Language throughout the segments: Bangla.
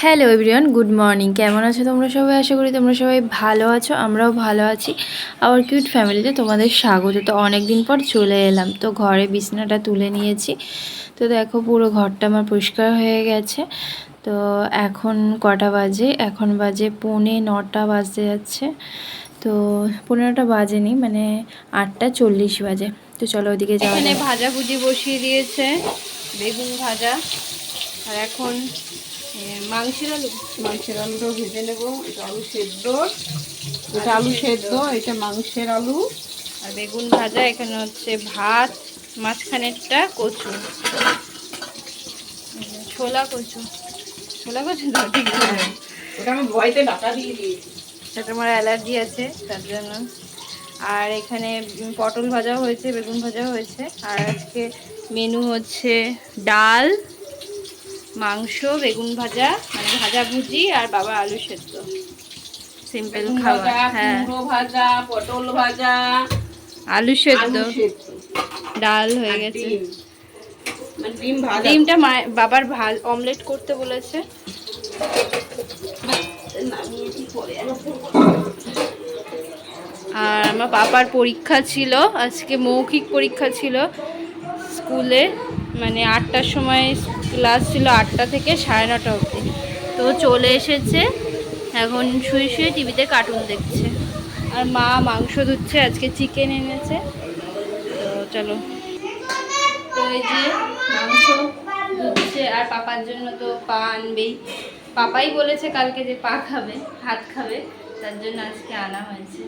Hello everyone good morning. কেমন আছো তোমরা সবাই? আশা করি তোমরা সবাই ভালো আছো আমরাও ভালো আছি। আবার কিউট ফ্যামিলিতে তোমাদের স্বাগত। তো অনেক দিন পর চলে এলাম। তো ঘরে বিছনাটা তুলে নিয়েছি। তো দেখো পুরো ঘরটা আমার পরিষ্কার হয়ে গেছে। তো এখন কটা বাজে? এখন বাজে পৌনে নটা বাজতে যাচ্ছে। তো পনেরোটা বাজেনি মানে আটটা চল্লিশ বাজে। তো চলো ওদিকে যাওয়া। ভাজা ভুজি বসিয়ে দিয়েছে বেগুন ভাজা। আর এখন মাংসের আলু মাংসের আলুটাও ভেজে নেব। এটা আলু সেদ্ধ। এটা আলু সেদ্ধ এটা মাংসের আলু। আর বেগুন ভাজা এখানে হচ্ছে ভাত মাঝখানেরটা কচু। ছোলা কচু। ছোলা কচু তো ঠিক ওটা আমি ভয়তে ডাটা দিয়ে দিয়েছি। সেটা আমার অ্যালার্জি আছে তার জন্য। আর এখানে পটল ভাজাও হয়েছে বেগুন ভাজাও হয়েছে। আর আজকে মেনু হচ্ছে ডাল। মাংস বেগুন ভাজা মানে ভাজা ভুজি আর বাবা আলু সেদ্ধ। সিম্পল খাবার ভাজা হ্যাঁ। ভাজা পটল ভাজা আলু সেদ্ধ। ডাল হয়ে গেছে। মানে ডিম ডিমটা বাবার ভালো অমলেট করতে বলেছে। আর আমার বাবার পরীক্ষা ছিল আজকে মৌখিক পরীক্ষা ছিল। স্কুলে মানে আটটার সময় ক্লাস ছিল আটটা থেকে সাড়ে নটা অবধি। তো চলে এসেছে, এখন শুয়ে শুয়ে টিভিতে কার্টুন দেখছে। আর মা মাংস ধুচ্ছে, আজকে চিকেন এনেছে। তো চলো। তো এই যে মাংস ধুচ্ছে, আর পাপার জন্য তো পা আনবেই। পাপাই বলেছে কালকে যে পা খাবে, হাত খাবে, তার জন্য আজকে আনা হয়েছে।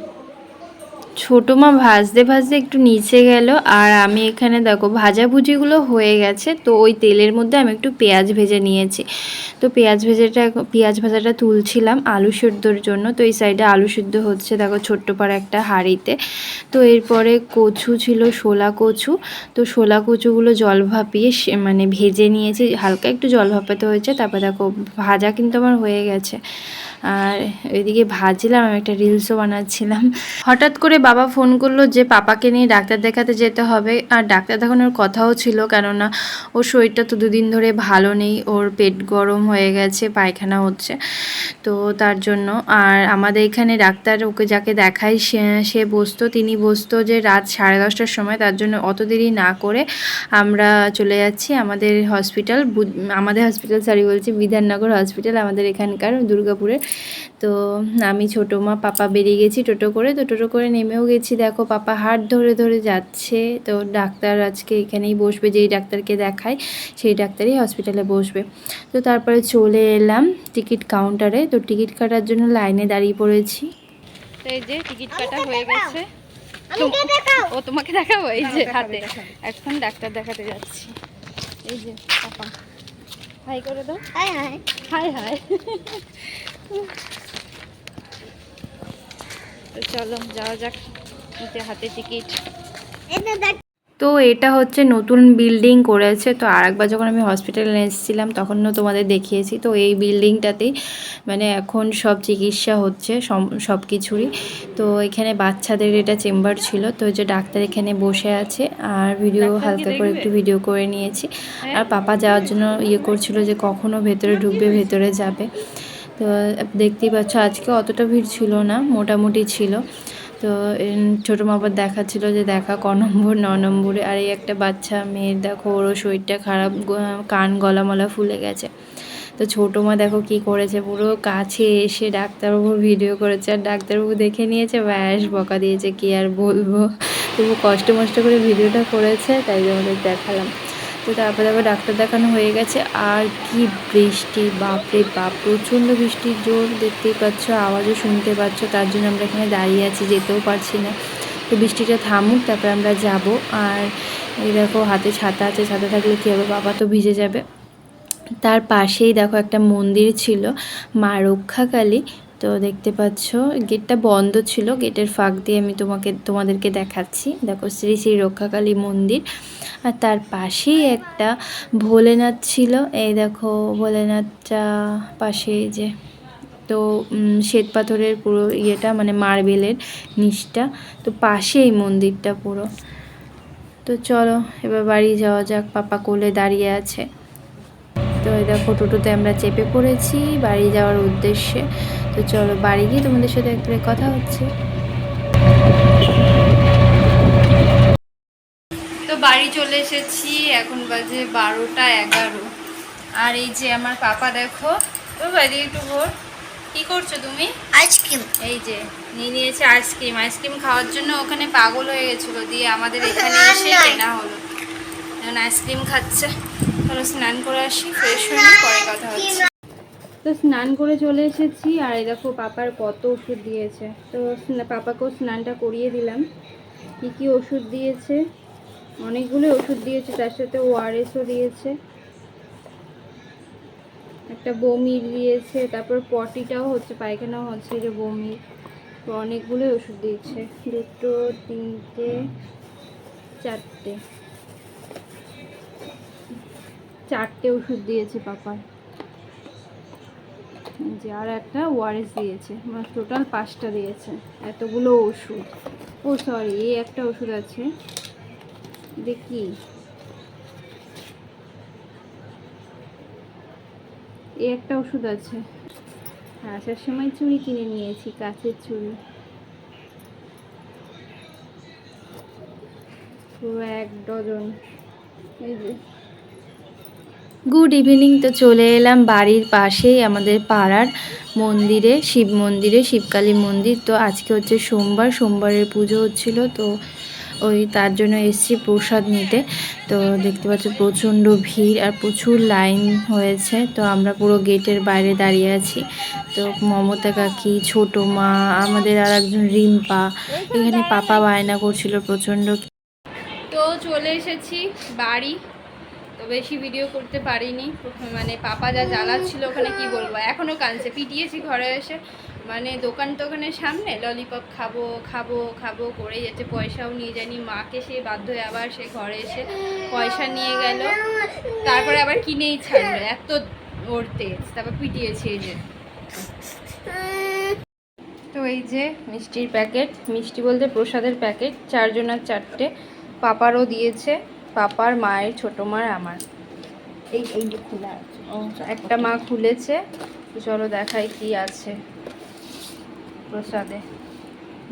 ছোটো মা ভাজতে ভাজতে একটু নিচে গেল, আর আমি এখানে দেখো ভাজাভুজিগুলো হয়ে গেছে, তো ওই তেলের মধ্যে আমি একটু পেঁয়াজ ভেজে নিয়েছি। তো পেঁয়াজ ভেজেটা, পেঁয়াজ ভাজাটা তুলছিলাম আলু সেদ্ধর জন্য, তো এই সাইডে আলু সেদ্ধ হচ্ছে দেখো ছোট্ট পাড়া একটা হাঁড়িতে। তো এরপরে কচু ছিল শোলা কচু, তো শোলা কচুগুলো জল ভাপিয়ে মানে ভেজে নিয়েছি, হালকা একটু জল ভাপাতে হয়েছে, তারপর দেখো ভাজা কিন্তু আমার হয়ে গেছে। আর এদিকে ভাজছিলাম, আমি একটা রিলসও বানাচ্ছিলাম। হঠাৎ করে বাবা ফোন করল যে, পাপাকে নিয়ে ডাক্তার দেখাতে যেতে হবে। আর ডাক্তার দেখানোর কথাও ছিল, কেননা ওর শরীরটা তো দুদিন ধরে ভালো নেই, ওর পেট গরম হয়ে গেছে, পায়খানা হচ্ছে। তো তার জন্য, আর আমাদের এখানে ডাক্তার ওকে যাকে দেখাই সে সে বসতো, তিনি বসতো যে, রাত সাড়ে দশটার সময়, তার জন্য অত দেরি না করে আমরা চলে যাচ্ছি আমাদের হসপিটাল আমাদের হসপিটাল সরি বলছি, বিধাননগর হসপিটাল, আমাদের এখানকার দুর্গাপুরে। তো আমি ছোটো মা, পাপা বেরিয়ে গেছি টোটো করে, তো টোটো করে নেমেও গেছি দেখো পাপা হাট ধরে ধরে যাচ্ছে। তো ডাক্তার আজকে এখানেই বসবে যেই ডাক্তারকে দেখায় সেই ডাক্তারই হসপিটালে বসবে। তো তারপরে চলে এলাম টিকিট কাউন্টারে তো টিকিট কাটার জন্য লাইনে দাঁড়িয়ে পড়েছি। তো এই যে টিকিট কাটা হয়ে গেছে। ও তোমাকে দেখাবো? এই যে হাতে। এখন ডাক্তার দেখাতে যাচ্ছি। এই যে পাপা। হাই করে দাও। High high. High high. তো চলো যাওয়া যাক। হাতে টিকিট। তো এটা হচ্ছে নতুন বিল্ডিং করেছে। তো আরেকবার যখন আমি হসপিটালে এসেছিলাম তখনও তোমাদের দেখিয়েছি। তো এই বিল্ডিংটাতেই মানে এখন সব চিকিৎসা হচ্ছে সব কিছুরই। তো এখানে বাচ্চাদের এটা চেম্বার ছিল। তো যে ডাক্তার এখানে বসে আছে। আর ভিডিও হালকা করে একটু ভিডিও করে নিয়েছি। আর পাপা যাওয়ার জন্য ইয়ে করছিল যে কখনও ভেতরে ঢুকবে ভেতরে যাবে। তো দেখতেই পাচ্ছ, আজকে অতটা ভিড় ছিল না, মোটামুটি ছিল। তো ছোটো মা আবার দেখাচ্ছিল যে দেখা ক নম্বর, ন নম্বরে। আর এই একটা বাচ্চা মেয়ের, দেখো, ওরও শরীরটা খারাপ কান গলা মলা ফুলে গেছে। তো ছোটো মা দেখো কি করেছে, পুরো কাছে এসে ডাক্তারবাবুর ভিডিও করেছে। আর ডাক্তারবাবু দেখে নিয়েছে, ব্যাস, বকা দিয়েছে, কি আর বলব। তবু কষ্ট মষ্ট করে ভিডিওটা করেছে, তাই তোমাদের দেখালাম। তো তারপরে আবার ডাক্তার দেখানো হয়ে গেছে। আর কি বৃষ্টি, বাপরে বাপ, প্রচণ্ড বৃষ্টির জোর দেখতেই পাচ্ছ, আওয়াজও শুনতে পাচ্ছ, তার জন্য আমরা এখানে দাঁড়িয়ে আছি, যেতেও পারছি না। তো বৃষ্টিটা থামুক, তারপরে আমরা যাব। আর এই দেখো, হাতে ছাতা আছে, ছাতা থাকলে কী হবে? বাবা তো ভিজে যাবে। তার পাশেই দেখো একটা মন্দির ছিল, মা রক্ষাকালী। তো দেখতে পাচ্ছ, গেটটা বন্ধ ছিল, গেটের ফাঁক দিয়ে আমি তোমাকে, তোমাদেরকে দেখাচ্ছি। দেখো, শ্রী শ্রী রক্ষাকালী মন্দির। আর তার পাশেই একটা ভোলেনাথ ছিল। এই দেখো ভোলেনাথটা পাশে যে, তো শ্বেত পাথরের পুরো ইয়েটা মানে মার্বেলের নিচটা। তো পাশেই মন্দিরটা পুরো। তো চলো, এবার বাড়ি যাওয়া যাক, পাপা কোলে দাঁড়িয়ে আছে। তো এই দেখো টোটোতে আমরা চেপে পড়েছি বাড়ি যাওয়ার উদ্দেশ্যে। তো চলো বাড়ি গিয়ে তোমাদের সাথে একটু কথা হচ্ছে। তো বাড়ি চলে এসেছি এখন বাজে বারোটা এগারো। আর এই যে আমার পাপা দেখো ও বাড়ি একটু ভোর কি করছ তুমি? আইসক্রিম। এই যে নিয়ে নিয়েছে আইসক্রিম। আইসক্রিম খাওয়ার জন্য ওখানে পাগল হয়ে গেছিল দিয়ে আমাদের এখানে এসে কেনা হলো। এখন আইসক্রিম খাচ্ছে। স্নান করে আসি কথা হচ্ছে। তো স্নান করে চলে এসেছি, আর এই দেখো পাপার কত ওষুধ দিয়েছে। তো পাপাকেও স্নানটা করিয়ে দিলাম। কি কি ওষুধ দিয়েছে? অনেকগুলো ওষুধ দিয়েছে, তার সাথে ওআরএসও দিয়েছে। একটা বমির দিয়েছে, তারপর পটিটাও হচ্ছে, পায়খানাও হচ্ছে যে বমি তো অনেকগুলো ওষুধ দিয়েছে। দুটো, তিনটে, চারটে। চারটে ওষুধ দিয়েছে পাপার। যে আর একটা ওআরএস দিয়েছে মানে টোটাল পাঁচটা দিয়েছে, এতগুলো ওষুধ। ও সরি এই একটা ওষুধ আছে দেখি এই একটা ওষুধ আছে। আসার সময় চুড়ি কিনে নিয়েছি, কাঁচের চুড়ি। পুরো এক ডজন। এই যে গুড ইভিনিং তো চলে এলাম বাড়ির পাশেই আমাদের পাড়ার মন্দিরে, শিব মন্দিরে, শিবকালী মন্দির। তো আজকে হচ্ছে সোমবার, সোমবারের পুজো হচ্ছিল, তো ওই তার জন্য এসছি প্রসাদ নিতে। তো দেখতে পাচ্ছ প্রচণ্ড ভিড় আর প্রচুর লাইন হয়েছে। তো আমরা পুরো গেটের বাইরে দাঁড়িয়ে আছি। তো মমতা কাকি, ছোটো মা, আমাদের আর একজন রিম্পা, এখানে পাপা বায়না করছিল প্রচণ্ড। তো চলে এসেছি বাড়ি। বেশি ভিডিও করতে পারিনি। মানে পাপা যা জ্বালাচ্ছিল ওখানে কি বলব? এখনও কাঁদছে। পিটিয়েছি ঘরে এসে। মানে দোকান টোকানের সামনে ললিপপ খাব খাব খাব, করে যাচ্ছে। পয়সাও নিয়ে যায়নি। মাকে সে বাধ্য হয়ে আবার সে ঘরে এসে পয়সা নিয়ে গেল। তারপরে আবার কিনেই ছাড়লো। এত ওর তেজ। তারপর পিটিয়েছি এই যে। তো এই যে মিষ্টির প্যাকেট। মিষ্টি বলতে প্রসাদের প্যাকেট। চারজনার চারটে। পাপারও দিয়েছে। পাপার মায়ের ছোট মার আমার। এই এই যে খোলা আছে। ও। একটা মা খুলেছে। চলো দেখাই কি আছে প্রসাদে।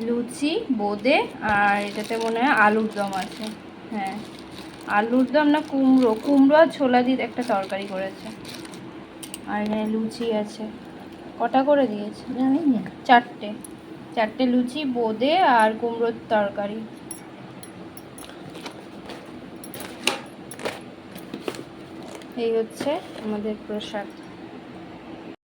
লুচি বোঁদে আর এটাতে মনে হয় আলুর দম আছে। হ্যাঁ। আলুর দম না কুমড়ো। কুমড়ো আর ছোলা দিয়ে একটা তরকারি করেছে। আর এখানে লুচি আছে। কটা করে দিয়েছে? জানি না। চারটে। চারটে লুচি বোঁদে আর কুমড়োর তরকারি। এই হচ্ছে আমাদের প্রসাদ।